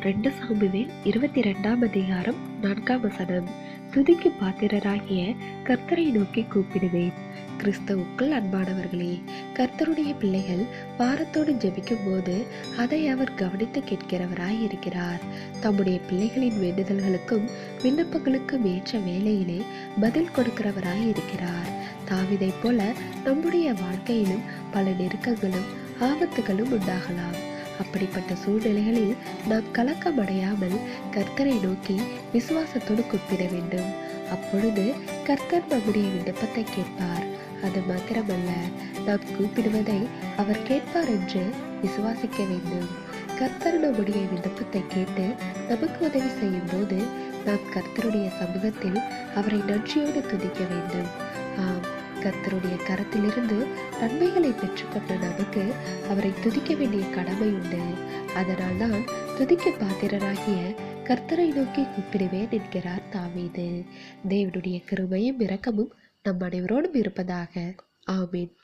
ரெண்டு சாமுவேல் இருபத்தி ரெண்டாம் அதிகாரம் நான்காம் வசனம். துதிக்கு பாத்திரராகிய கர்த்தரை நோக்கி கூப்பிடுவேன். கிறிஸ்தவுக்குள் அன்பானவர்களே கர்த்தருடைய பிள்ளைகள் பாரத்தோடு ஜெபிக்கும் போது அதை அவர் கவனித்து கேட்கிறவராய் இருக்கிறார் தம்முடைய பிள்ளைகளின் வேண்டுதல்களுக்கும் விண்ணப்பங்களுக்கும் ஏற்ற வேலையிலே பதில் கொடுக்கிறவராய் இருக்கிறார் தாவிதைப் போல நம்முடைய வாழ்க்கையிலும் பல நெருக்கங்களும் ஆபத்துகளும் உண்டாகலாம். அப்படிப்பட்ட சூழ்நிலைகளில் நாம் கலக்கமடையாமல் கர்த்தரை நோக்கி விசுவாசத்தோடு கூப்பிட வேண்டும். அப்பொழுது கர்த்தர் நம்முடைய விண்ணப்பத்தை கேட்பார். அது மாத்திரமல்ல நாம் கூப்பிடுவதை அவர் கேட்பார் என்று விசுவாசிக்க வேண்டும். கர்த்தர் நம்முடைய விண்ணப்பத்தை கேட்டு நமக்கு உதவி செய்யும் போது நாம் கர்த்தருடைய சமூகத்தில் அவரை நன்றியோடு துதிக்க வேண்டும். கர்த்தருடைய கரத்திலிருந்து நன்மைகளை பெற்றுக்கொண்ட நமக்கு அவரை துதிக்க வேண்டிய கடமை உண்டு. அதனால் தான் துதிக்க பாத்திரராகிய கர்த்தரை நோக்கி கூப்பிடுவேன் என்கிறார் தாவீது. தேவனுடைய கிருபையும் இரக்கமும் நம் அனைவரோடும் இருப்பதாக. ஆமீன்.